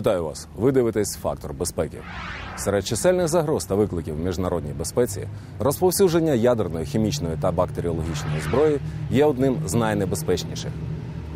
Вітаю вас! Ви дивитесь фактор безпеки. Серед чисельних загроз та викликів міжнародній безпеці розповсюдження ядерної, хімічної та бактеріологічної зброї є одним з найнебезпечніших.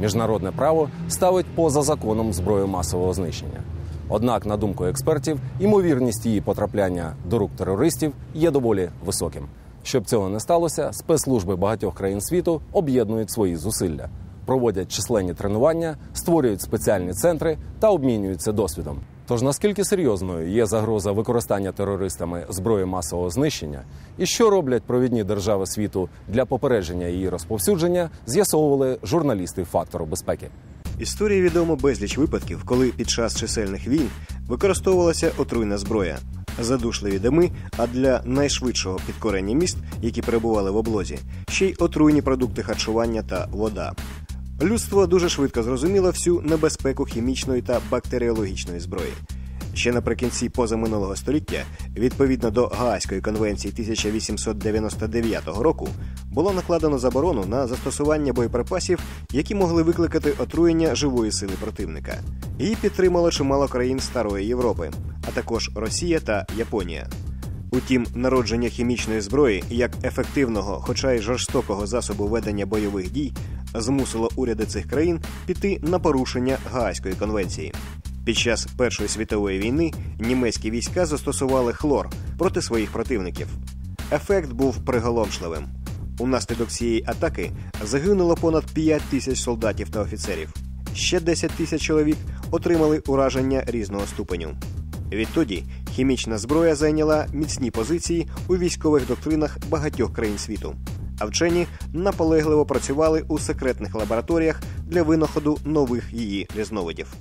Міжнародне право ставить поза законом зброю масового знищення. Однак, на думку експертів, ймовірність її потрапляння до рук терористів є доволі високим. Щоб цього не сталося, спецслужби багатьох країн світу об'єднують свої зусилля, проводять численні тренування, створюють спеціальні центри та обмінюються досвідом. Тож наскільки серйозною є загроза використання терористами зброї масового знищення, і що роблять провідні держави світу для попередження її розповсюдження, з'ясовували журналісти фактору безпеки. Історії відомо безліч випадків, коли під час чисельних війн використовувалася отруйна зброя, задушливі дими, а для найшвидшого підкорення міст, які перебували в облозі, ще й отруйні продукти харчування та вода. Людство дуже швидко зрозуміло всю небезпеку хімічної та бактеріологічної зброї. Ще наприкінці позаминулого століття, відповідно до Гаазької конвенції 1899 року, було накладено заборону на застосування боєприпасів, які могли викликати отруєння живої сили противника. Її підтримало чимало країн Старої Європи, а також Росія та Японія. Утім, народження хімічної зброї як ефективного, хоча й жорстокого засобу ведення бойових дій, змусило уряди цих країн піти на порушення Гаазької конвенції. Під час Першої світової війни німецькі війська застосували хлор проти своїх противників. Ефект був приголомшливим. Унаслідок цієї атаки загинуло понад 5 тисяч солдатів та офіцерів. Ще 10 тисяч чоловік отримали ураження різного ступеню. Відтоді хімічна зброя зайняла міцні позиції у військових доктринах багатьох країн світу. А вчені наполегливо працювали у секретних лабораторіях для винаходу нових її різновидів.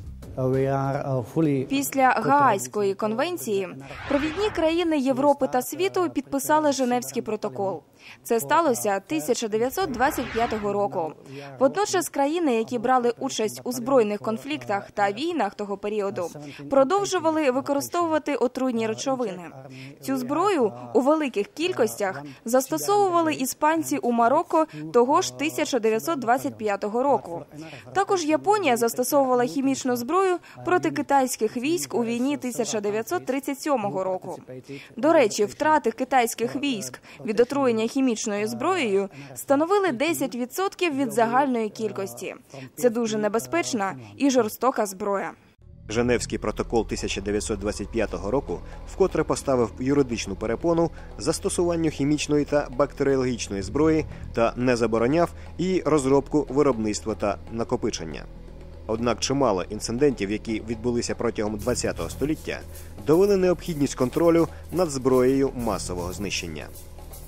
Після Гаазької конвенції провідні країни Європи та світу підписали Женевський протокол. Це сталося 1925 року. Водночас країни, які брали участь у збройних конфліктах та війнах того періоду, продовжували використовувати отруйні речовини. Цю зброю у великих кількостях застосовували іспанці у Марокко того ж 1925 року. Також Японія застосовувала хімічну зброю проти китайських військ у війні 1937 року. До речі, втрати китайських військ від отруєння хімічною зброєю становили 10% від загальної кількості. Це дуже небезпечна і жорстока зброя. Женевський протокол 1925 року вкотре поставив юридичну перепону застосуванню хімічної та бактеріологічної зброї та не забороняв її розробку виробництва та накопичення. Однак чимало інцидентів, які відбулися протягом ХХ століття, довели необхідність контролю над зброєю масового знищення.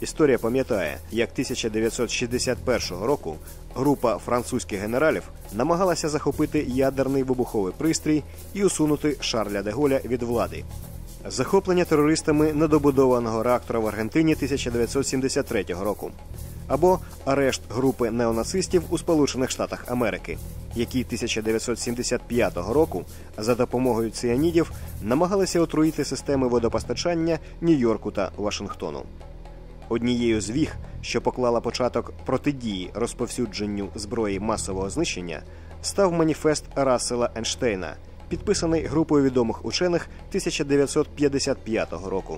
Історія пам'ятає, як 1961 року група французьких генералів намагалася захопити ядерний вибуховий пристрій і усунути Шарля де Голля від влади. Захоплення терористами недобудованого реактора в Аргентині 1973 року. Або арешт групи неонацистів у Сполучених Штатах Америки, які 1975 року за допомогою ціанідів намагалися отруїти системи водопостачання Нью-Йорку та Вашингтону. Однією з віг, що поклала початок протидії розповсюдженню зброї масового знищення, став маніфест Рассела Енштейна, підписаний групою відомих учених 1955 року.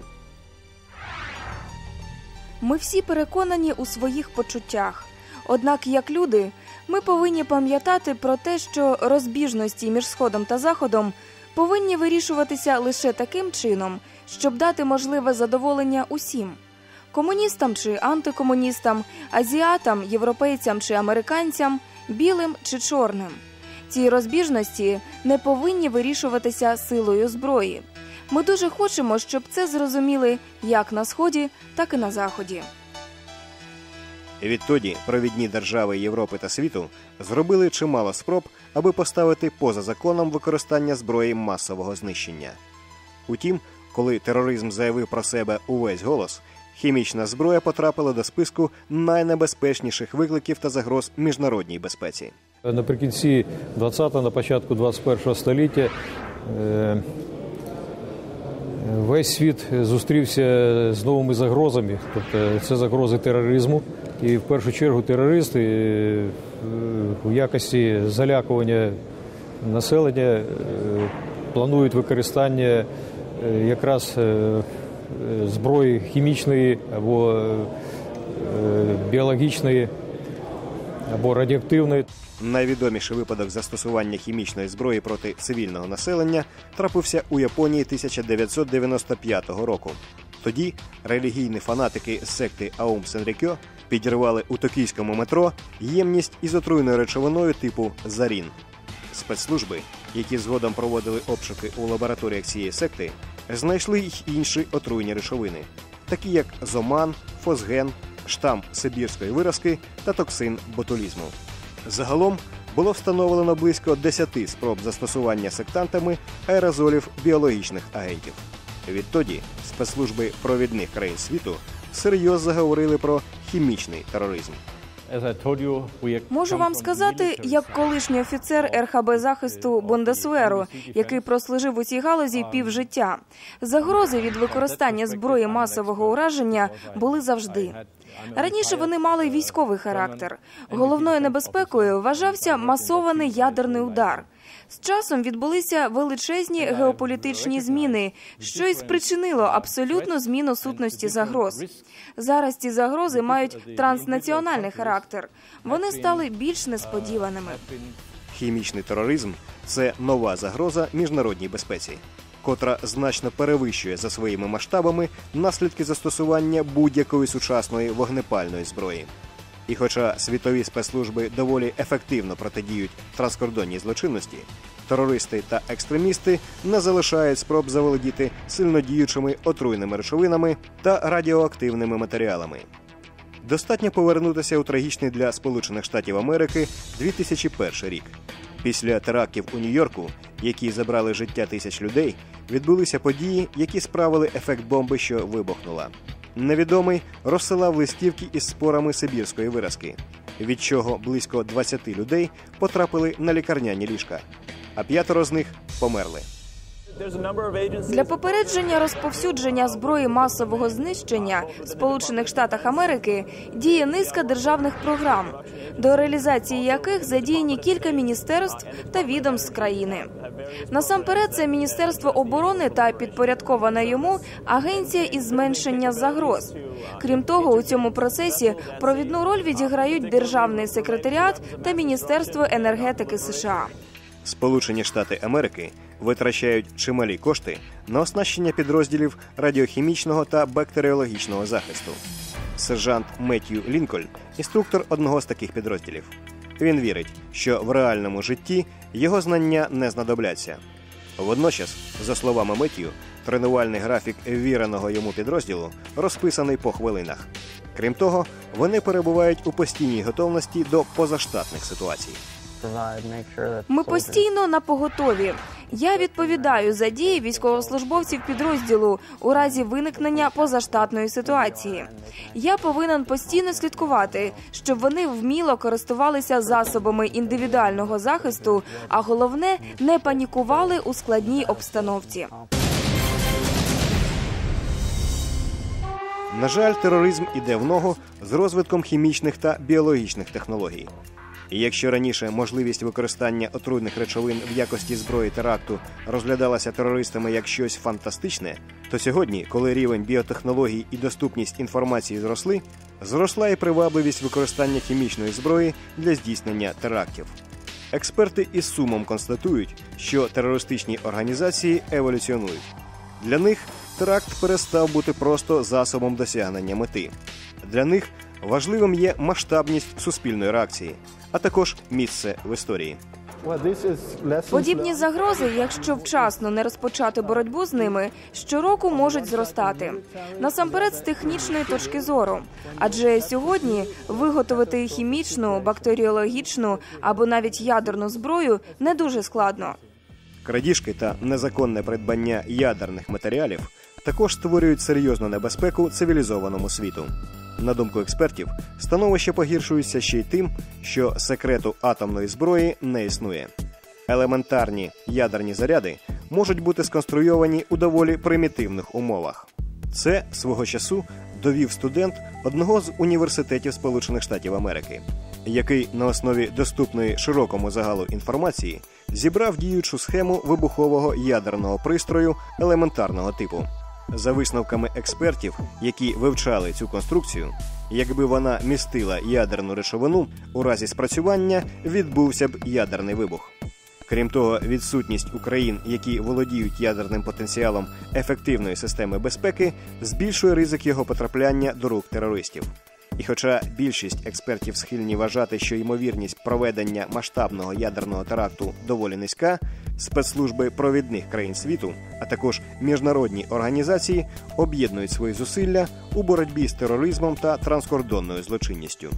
Ми всі переконані у своїх почуттях. Однак, як люди, ми повинні пам'ятати про те, що розбіжності між сходом та заходом повинні вирішуватися лише таким чином, щоб дати можливе задоволення усім комуністам чи антикомуністам, азіатам, європейцям чи американцям, білим чи чорним. Ці розбіжності не повинні вирішуватися силою зброї. Ми дуже хочемо, щоб це зрозуміли як на сході, так і на заході. Відтоді провідні держави Європи та світу зробили чимало спроб, аби поставити поза законом використання зброї масового знищення. Утім, коли тероризм заявив про себе увесь голос, хімічна зброя потрапила до списку найнебезпечніших викликів та загроз міжнародній безпеці. Наприкінці 20-го, на початку 21-го століття е, весь світ зустрівся з новими загрозами, тобто це загрози тероризму. І в першу чергу терористи у якості залякування населення планують використання е, якраз е, е, зброї хімічної або е, е, біологічної або радіоактивної. Найвідоміший випадок застосування хімічної зброї проти цивільного населення трапився у Японії 1995 року. Тоді релігійні фанатики з секти Аум Сенрекьо підірвали у токійському метро ємність із отруйною речовиною типу зарін. Спецслужби, які згодом проводили обшуки у лабораторіях цієї секти, знайшли й інші отруйні речовини, такі як зоман, фосген, штам сибірської виразки та токсин ботулізму. Загалом було встановлено близько 10 спроб застосування сектантами аерозолів біологічних агентів. Відтоді спецслужби провідних країн світу всерйоз заговорили про хімічний тероризм. Можу вам сказати, як колишній офіцер РХБ захисту Бундесверу, який прослужив у цій галузі півжиття. Загрози від використання зброї масового ураження були завжди. Раніше вони мали військовий характер. Головною небезпекою вважався масований ядерний удар. З часом відбулися величезні геополітичні зміни, що й спричинило абсолютну зміну сутності загроз. Зараз ці загрози мають транснаціональний характер. Вони стали більш несподіваними. Хімічний тероризм це нова загроза міжнародній безпеці, котра значно перевищує за своїми масштабами наслідки застосування будь-якої сучасної вогнепальної зброї. І хоча світові спецслужби доволі ефективно протидіють транскордонній злочинності, терористи та екстремісти не залишають спроб заволодіти сильнодіючими отруйними речовинами та радіоактивними матеріалами. Достатньо повернутися у трагічний для Сполучених Штатів Америки 2001 рік. Після терактів у Нью-Йорку, які забрали життя тисяч людей, відбулися події, які справили ефект бомби, що вибухнула. Невідомий розсилав листівки із спорами сибірської виразки, від чого близько 20 людей потрапили на лікарняні ліжка, а п'ятеро з них померли. Для попередження розповсюдження зброї масового знищення в Сполучених Штатах Америки діє низка державних програм, до реалізації яких задіяні кілька міністерств та відомств країни. Насамперед, це Міністерство оборони та підпорядкована йому агенція із зменшення загроз. Крім того, у цьому процесі провідну роль відіграють державний секретаріат та Міністерство енергетики США. Сполучені Штати Америки витрачають чималі кошти на оснащення підрозділів радіохімічного та бактеріологічного захисту. Сержант Меттью Лінкольн інструктор одного з таких підрозділів. Він вірить, що в реальному житті його знання не знадобляться. Водночас, за словами Меттью, тренувальний графік віреного йому підрозділу розписаний по хвилинах. Крім того, вони перебувають у постійній готовності до позаштатних ситуацій. Ми постійно на поготові. Я відповідаю за дії військовослужбовців підрозділу у разі виникнення позаштатної ситуації. Я повинен постійно слідкувати, щоб вони вміло користувалися засобами індивідуального захисту, а головне не панікували у складній обстановці. На жаль, тероризм іде в ногу з розвитком хімічних та біологічних технологій. І якщо раніше можливість використання отруйних речовин в якості зброї теракту розглядалася терористами як щось фантастичне, то сьогодні, коли рівень біотехнологій і доступність інформації зросли, зросла і привабливість використання хімічної зброї для здійснення терактів. Експерти із сумом констатують, що терористичні організації еволюціонують. Для них теракт перестав бути просто засобом досягнення мети. Для них важливим є масштабність суспільної реакції, а також місце в історії. Подібні загрози, якщо вчасно не розпочати боротьбу з ними, щороку можуть зростати. Насамперед, з технічної точки зору. Адже сьогодні виготовити хімічну, бактеріологічну або навіть ядерну зброю не дуже складно. Крадіжки та незаконне придбання ядерних матеріалів також створюють серйозну небезпеку цивілізованому світу. На думку експертів, становище погіршується ще й тим, що секрету атомної зброї не існує. Елементарні ядерні заряди можуть бути сконструйовані у доволі примітивних умовах. Це свого часу довів студент одного з університетів Сполучених Штатів Америки, який на основі доступної широкому загалу інформації зібрав діючу схему вибухового ядерного пристрою елементарного типу. За висновками експертів, які вивчали цю конструкцію, якби вона містила ядерну речовину, у разі спрацювання відбувся б ядерний вибух. Крім того, відсутність Україн, які володіють ядерним потенціалом ефективної системи безпеки, збільшує ризик його потрапляння до рук терористів. І хоча більшість експертів схильні вважати, що ймовірність проведення масштабного ядерного теракту доволі низька, спецслужби провідних країн світу, а також міжнародні організації об'єднують свої зусилля у боротьбі з тероризмом та транскордонною злочинністю.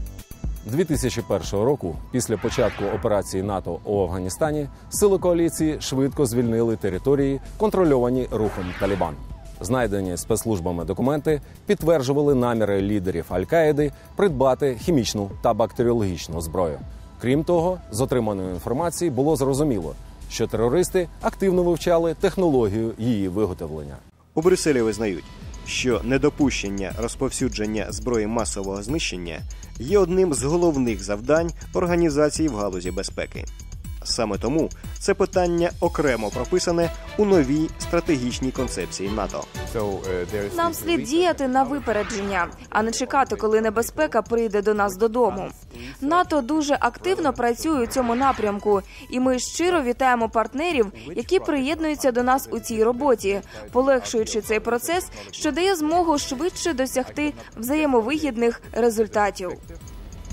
2001 року, після початку операції НАТО у Афганістані, сили коаліції швидко звільнили території, контрольовані рухом Талібан. Знайдені спецслужбами документи підтверджували наміри лідерів Аль-Каїди придбати хімічну та бактеріологічну зброю. Крім того, з отриманої інформації було зрозуміло, що терористи активно вивчали технологію її виготовлення. У Брюсселі визнають, що недопущення розповсюдження зброї масового знищення є одним з головних завдань організації в галузі безпеки. Саме тому це питання окремо прописане у новій стратегічній концепції НАТО. Нам слід діяти на випередження, а не чекати, коли небезпека прийде до нас додому. НАТО дуже активно працює у цьому напрямку, і ми щиро вітаємо партнерів, які приєднуються до нас у цій роботі, полегшуючи цей процес, що дає змогу швидше досягти взаємовигідних результатів.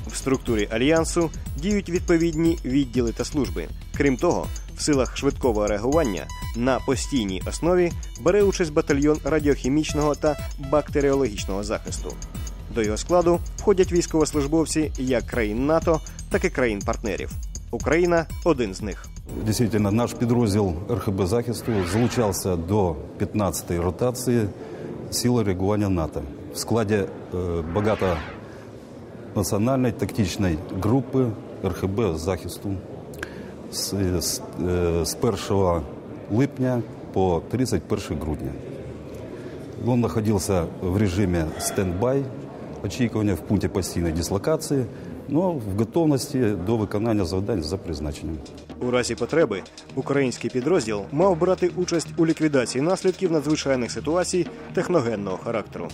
В структурі альянсу діють відповідні відділи та служби. Крім того, в силах швидкого реагування на постійній основі бере участь батальйон радіохімічного та бактеріологічного захисту. До його складу входять військовослужбовці як країн НАТО, так і країн-партнерів. Україна один з них. Дійсно, наш підрозділ РХБ захисту залучався до 15-ї ротації сили реагування НАТО в складі е, багато національної тактичної групи РХБ захисту з, з, е, з 1 липня по 31 грудня. Он находился в режиме стендбай, очікування в пункті постійної дислокації, но в готовності до виконання завдань за призначенням. У разі потреби український підрозділ мав брати участь у ліквідації наслідків надзвичайних ситуацій техногенного характеру.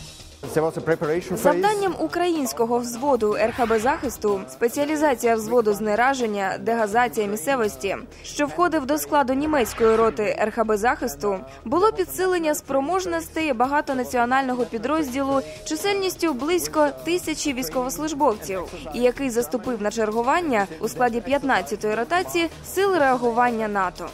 Завданням українського взводу РХБ захисту спеціалізація взводу знераження, дегазація місцевості, що входив до складу німецької роти РХБ захисту, було підсилення спроможностей багатонаціонального підрозділу чисельністю близько тисячі військовослужбовців, і який заступив на чергування у складі 15-ї ротації сил реагування НАТО.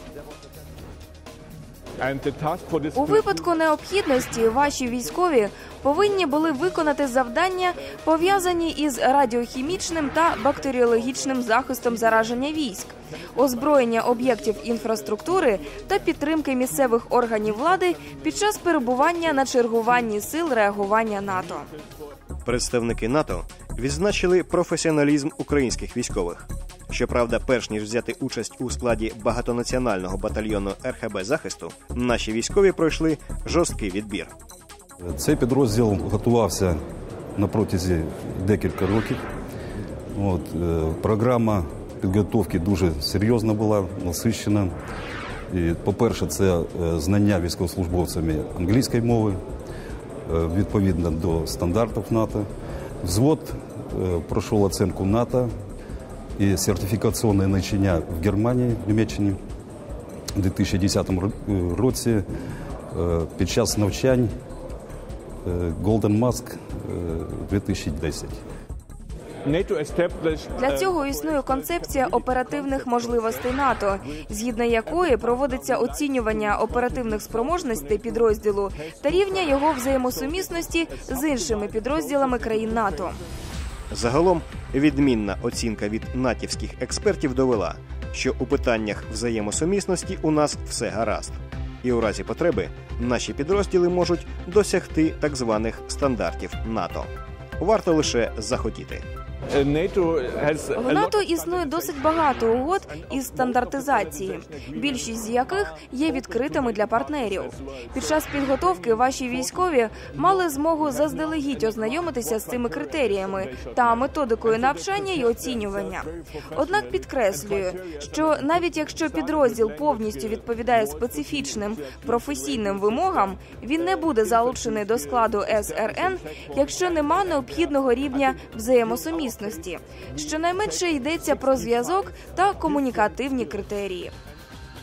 У випадку необхідності ваші військові повинні були виконати завдання, пов'язані із радіохімічним та бактеріологічним захистом зараження військ, озброєння об'єктів інфраструктури та підтримки місцевих органів влади під час перебування на чергуванні сил реагування НАТО. Представники НАТО відзначили професіоналізм українських військових. Щоправда, перш ніж взяти участь у складі багатонаціонального батальйону РХБ захисту, наші військові пройшли жорсткий відбір. Цей підрозділ готувався на протязі декілька років. От, е, програма підготовки дуже серйозна була, насичена. І, по-перше, це е, знання військовослужбовцями англійської мови відповідно до стандартів НАТО. Взвод е, пройшов оцінку НАТО і сертифікаційне навчання в Германії, в Німеччині у 2010 році е, під час навчань е, Golden Mask е, 2010. Для цього існує концепція оперативних можливостей НАТО, згідно якої проводиться оцінювання оперативних спроможностей підрозділу та рівня його взаємосумісності з іншими підрозділами країн НАТО. Загалом відмінна оцінка від натівських експертів довела, що у питаннях взаємосумісності у нас все гаразд, і у разі потреби наші підрозділи можуть досягти так званих стандартів НАТО. Варто лише захотіти. В НАТО існує досить багато угод із стандартизації, більшість з яких є відкритими для партнерів. Під час підготовки ваші військові мали змогу заздалегідь ознайомитися з цими критеріями та методикою навчання і оцінювання. Однак підкреслюю, що навіть якщо підрозділ повністю відповідає специфічним професійним вимогам, він не буде залучений до складу СРН, якщо нема необхідного рівня взаємосумісності. Щонайменше йдеться про зв'язок та комунікативні критерії.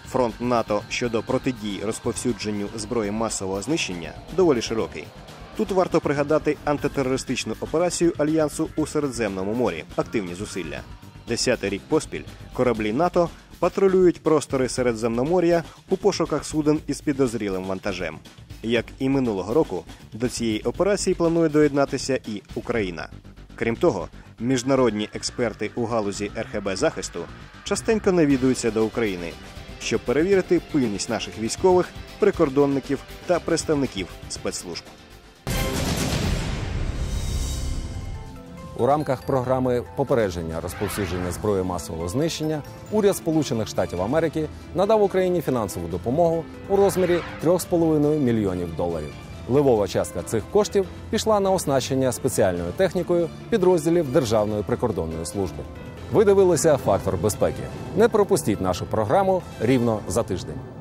Фронт НАТО щодо протидії розповсюдженню зброї масового знищення доволі широкий. Тут варто пригадати антитерористичну операцію альянсу у Середземному морі. Активні зусилля. Десятий рік поспіль кораблі НАТО патрулюють простори Середземномор'я у пошуках суден із підозрілим вантажем. Як і минулого року, до цієї операції планує доєднатися і Україна. Крім того, міжнародні експерти у галузі РХБ захисту частенько навідуються до України, щоб перевірити пильність наших військових, прикордонників та представників спецслужб. У рамках програми попередження розповсюдження зброї масового знищення уряд Сполучених Штатів Америки надав Україні фінансову допомогу у розмірі 3,5 мільйонів доларів. Левова частка цих коштів пішла на оснащення спеціальною технікою підрозділів Державної прикордонної служби. Ви дивилися фактор безпеки. Не пропустіть нашу програму рівно за тиждень.